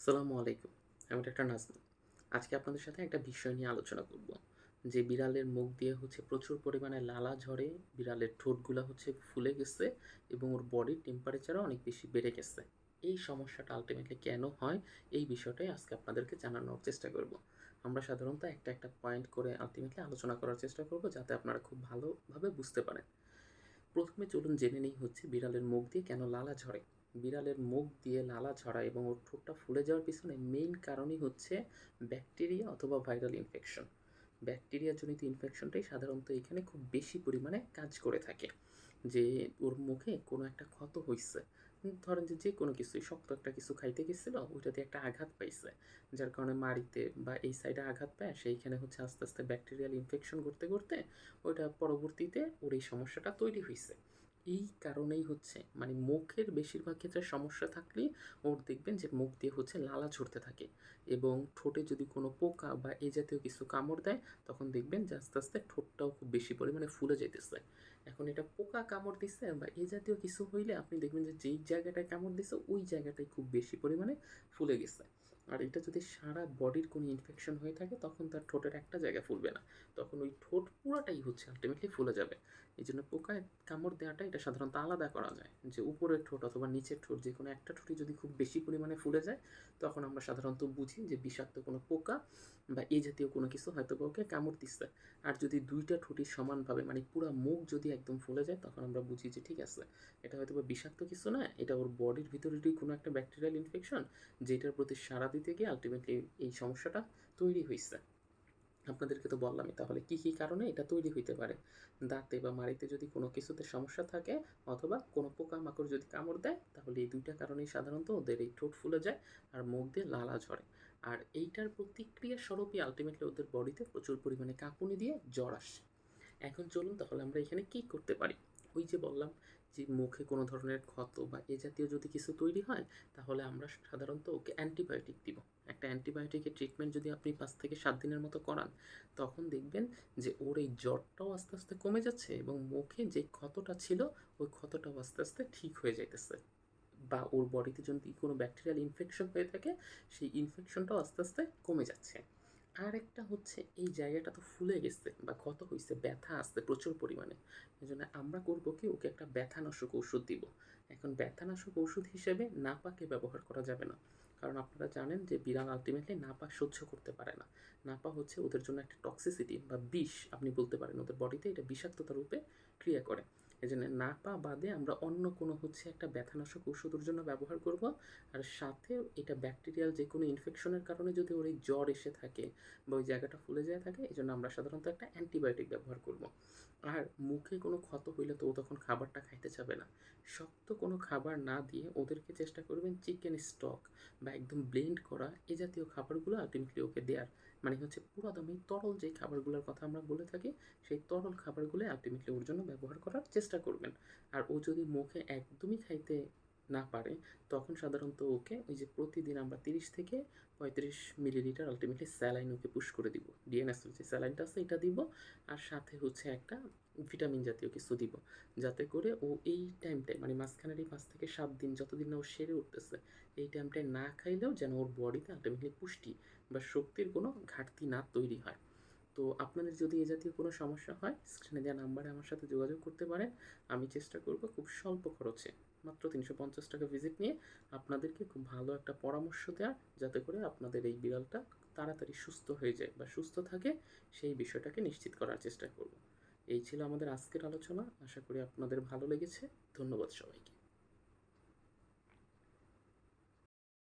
সালামু আলাইকুম। আমি ডাক্তার নাজমুল। আজকে আপনাদের সাথে একটা বিষয় নিয়ে আলোচনা করব, যে বিড়ালের মুখ দিয়ে হচ্ছে প্রচুর পরিমাণে লালা ঝরে, বিড়ালের ঠোঁটগুলো হচ্ছে ফুলে গেছে এবং ওর বডির টেম্পারেচারও অনেক বেশি বেড়ে গেছে। এই সমস্যাটা আলটিমেটলি কেন হয়, এই বিষয়টাই আজকে আপনাদেরকে জানানোর চেষ্টা করব। আমরা সাধারণত একটা একটা পয়েন্ট করে আলটিমেটলি আলোচনা করার চেষ্টা করব, যাতে আপনারা খুব ভালোভাবে বুঝতে পারেন। প্রথমে চলুন জেনে নেই হচ্ছে বিড়ালের মুখ দিয়ে কেন লালা ঝরে। বিড়ালের মুখ দিয়ে লালা ঝরা এবং ওর ঠোঁটটা ফুলে যাওয়ার পিছনে মেইন কারণই হচ্ছে ব্যাকটেরিয়া অথবা ভাইরাল ইনফেকশন ব্যাকটেরিয়া জনিত ইনফেকশনটাই সাধারণত এখানে খুব বেশি পরিমাণে কাজ করে থাকে, যে ওর মুখে কোনো একটা ক্ষত হইছে। ধরেন যে যে কোনো কিছুই, শক্ত একটা কিছু খাইতে গেছিল, ওইটাতে একটা আঘাত পাইছে, যার কারণে মাড়িতে বা এই সাইডে আঘাত পায়, সেইখানে হচ্ছে আস্তে আস্তে ব্যাকটেরিয়াল ইনফেকশন করতে করতে ওইটা পরবর্তীতে ওর এই সমস্যাটা তৈরি হয়েছে এই কারণেই হচ্ছে মানে মুখের বেশিরভাগ ক্ষেত্রে সমস্যা থাকলেই ওর দেখবেন যে মুখ দিয়ে হচ্ছে লালা ঝরতে থাকে এবং ঠোঁটে যদি কোনো পোকা বা এ জাতীয় কিছু কামড় দেয়, তখন দেখবেন যে আস্তে আস্তে ঠোঁটটাও খুব বেশি পরিমাণে ফুলে যেতেছে এখন এটা পোকা কামড় দিচ্ছে বা এ জাতীয় কিছু হইলে আপনি দেখবেন যে যেই জায়গাটায় কামড় দিচ্ছে ওই জায়গাটায় খুব বেশি পরিমাণে ফুলে গেছে। আর এটা যদি সারা বডির কোনো ইনফেকশন হয়ে থাকে, তখন তার ঠোঁটের একটা জায়গা ফুলবে না। তখন ওই ঠোঁট পুরোটাই হচ্ছে আলটিমেটলি ফুলে যাবে। এই জন্য পোকায় কামড় দেওয়াটা এটা সাধারণত আলাদা করা যায়। যে উপরের ঠোঁট অথবা নিচের ঠোঁট, যে কোনো একটা ঠোঁটই যদি খুব বেশি পরিমাণে ফুলে যায়, তখন আমরা সাধারণত বুঝি যে বিষাক্ত কোনো পোকা বা এই জাতীয় কোনো কিছু হয়তো বা ওকে কামড় দিচ্ছে। আর যদি দুইটা ঠোঁটই সমানভাবে মানে পুরো মুখ যদি একদম ফুলে যায়, তখন আমরা বুঝি যে ঠিক আছে, এটা হয়তো বা বিষাক্ত কিছু না, এটা ওর বডির ভিতরেরই কোনো একটা ব্যাকটেরিয়াল ইনফেকশন যেটার প্রতি সাড়া দিতে গিয়ে আলটিমেটলি এই সমস্যাটা তৈরি হয়েছে আপনাদেরকে তো বললামই তাহলে কী কী কারণে এটা তৈরি হইতে পারে? দাঁতে বা মাড়িতে যদি কোনো কিছুতে সমস্যা থাকে অথবা কোনো পোকামাকড় যদি কামড় দেয়, তাহলে এই দুইটা কারণেই সাধারণত ওদের এই ঠোঁট ফুলে যায় আর মুখ দিয়ে লালা ঝরে। আর এইটার প্রতিক্রিয়া স্বরূপই আলটিমেটলি ওদের বডিতে প্রচুর পরিমাণে কাঁপুনি দিয়ে জ্বর আসে। এখন চলুন তাহলে আমরা এখানে কী করতে পারি? ওই যে বললাম যে মুখে কোনো ধরনের ক্ষত বা এ জাতীয় যদি কিছু তৈরি হয়, তাহলে আমরা সাধারণত ওকে অ্যান্টিবায়োটিক দিব। একটা অ্যান্টিবায়োটিকের ট্রিটমেন্ট যদি আপনি পাঁচ থেকে সাত দিনের মতো করান, তখন দেখবেন যে ওর এই জ্বরটাও আস্তে আস্তে কমে যাচ্ছে এবং মুখে যে ক্ষতটা ছিল, ওই ক্ষতটাও আস্তে আস্তে ঠিক হয়ে যাইতেছে। বা ওর বডিতে যদি কোনো ব্যাকটেরিয়াল ইনফেকশন হয়ে থাকে, সেই ইনফেকশনটাও আস্তে আস্তে কমে যাচ্ছে। আর একটা হচ্ছে এই জায়গাটা তো ফুলে গেছে বা ক্ষত হয়েছে ব্যথা আসছে প্রচুর পরিমাণে। এই জন্য আমরা করব কি, ওকে একটা ব্যথানাশক ওষুধ দিব। এখন ব্যথানাশক ওষুধ হিসেবে নাপাকে ব্যবহার করা যাবে না। কারণ আপনারা জানেন যে বিড়াল আলটিমেটলি নাপা সহ্য করতে পারে না। নাপা হচ্ছে ওদের জন্য একটা টক্সিসিটি বা বিষ, আপনি বলতে পারেন, ওদের বডিতে এটা বিষাক্ততা রূপে ক্রিয়া করে। এই জন্য নাপা বাদে আমরা অন্য কোনো হচ্ছে একটা ব্যথানাশক ওষুধের জন্য ব্যবহার করব। আর সাথে এটা ব্যাকটেরিয়াল যে কোনো ইনফেকশনের কারণে যদি ওর এই জ্বর এসে থাকে বা ওই জায়গাটা ফুলে যায় থাকে, এই জন্য আমরা সাধারণত একটা অ্যান্টিবায়োটিক ব্যবহার করব। আর মুখে কোনো ক্ষত হইলে তো ও তখন খাবারটা খাইতে চাবে না। শক্ত কোনো খাবার না দিয়ে ওদেরকে চেষ্টা করবেন চিকেন স্টক বা একদম ব্লেন্ড করা এ জাতীয় খাবারগুলো আলটিমেটলি ওকে দেওয়ার মানে হচ্ছে পুরো দামি তরল যে খাবারগুলোর কথা আমরা বলে থাকি, সেই তরল খাবারগুলো আলটিমেটলি ওর জন্য ব্যবহার করার চেষ্টা করবেন। আর ও যদি মুখে একদমই খাইতে না পারে, তখন সাধারণত ওকে ওই যে প্রতিদিন আমরা তিরিশ থেকে পঁয়ত্রিশ মিলিলিটার আলটিমেটলি স্যালাইন ওকে পুশ করে দিব। ডিএনএস যে স্যালাইনটা আছে এটা দিব, আর সাথে হচ্ছে একটা ভিটামিন জাতীয় কিছু দিব। যাতে করে ও এই টাইমটায় মানে মাঝখানের এই পাঁচ থেকে সাত দিন যতদিন না ও সেরে উঠতেছে, এই টাইমটায় না খাইলেও যেন ওর বডিতে আলটিমেটলি পুষ্টি বা শক্তির কোনো ঘাটতি না তৈরি হয়। তো আপনাদের যদি এ জাতীয় কোনো সমস্যা হয় স্ক্রিনে দেওয়া নাম্বারে আমার সাথে যোগাযোগ করতে পারেন। আমি চেষ্টা করব খুব স্বল্প খরচে, মাত্র তিনশো পঞ্চাশ টাকা ভিজিট নিয়ে আপনাদেরকে খুব ভালো একটা পরামর্শ দেওয়ার যাতে করে আপনাদের এই বিড়ালটা তাড়াতাড়ি সুস্থ হয়ে যায় বা সুস্থ থাকে, সেই বিষয়টাকে নিশ্চিত করার চেষ্টা করব। এই ছিল আমাদের আজকের আলোচনা। আশা করি আপনাদের ভালো লেগেছে। ধন্যবাদ সবাইকে।